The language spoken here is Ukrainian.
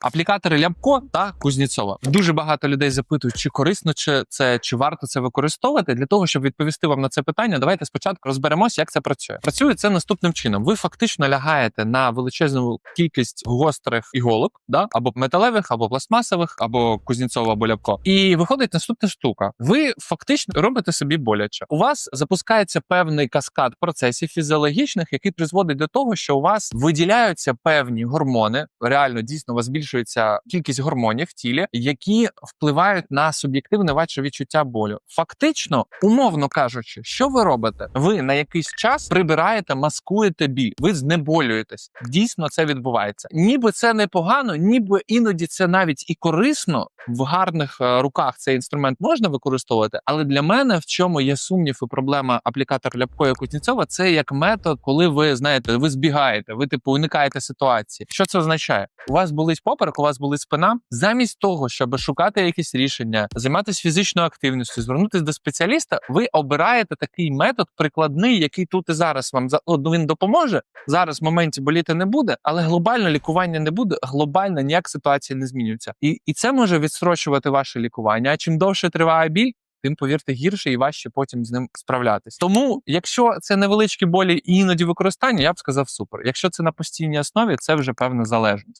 Аплікатори Ляпко та Кузнєцова. Дуже багато людей запитують, чи корисно чи це чи варто це використовувати. Для того, щоб відповісти вам на це питання, давайте спочатку розберемося, як це працює. Працює це наступним чином: ви фактично лягаєте на величезну кількість гострих іголок, да або металевих, або пластмасових, або Кузнєцова, або Ляпко. І виходить наступна штука. Ви фактично робите собі боляче. У вас запускається певний каскад процесів фізіологічних, який призводить до того, що у вас виділяються певні гормони. Реально дійсно у вас збільшується кількість гормонів в тілі, які впливають на суб'єктивне ваше відчуття болю. Фактично, умовно кажучи, що ви робите? Ви на якийсь час прибираєте, маскуєте біль, ви знеболюєтесь. Дійсно, це відбувається. Ніби це непогано, ніби іноді це навіть і корисно. В гарних е, руках цей інструмент можна використовувати, але для мене в чому є сумнів і проблема аплікатор Ляпко і Кузнєцова, це як метод, коли ви знаєте, ви збігаєте, ви типу уникаєте ситуації. Що це означає? У вас болить поперек, у вас болить спина. Замість того, щоб шукати якісь рішення, займатися фізичною активністю, звернутися до спеціаліста, ви обираєте такий метод прикладний, який тут і зараз вам він допоможе. Зараз в моменті боліти не буде, але глобально лікування не буде. Глобально ніяк ситуація не змінюється, і, і це може відстрочувати ваше лікування. А чим довше триває біль. Тим повірте гірше і важче потім з ним справлятись. Тому, якщо це невеличкі болі і іноді використання, я б сказав супер. Якщо це на постійній основі, це вже певна залежність.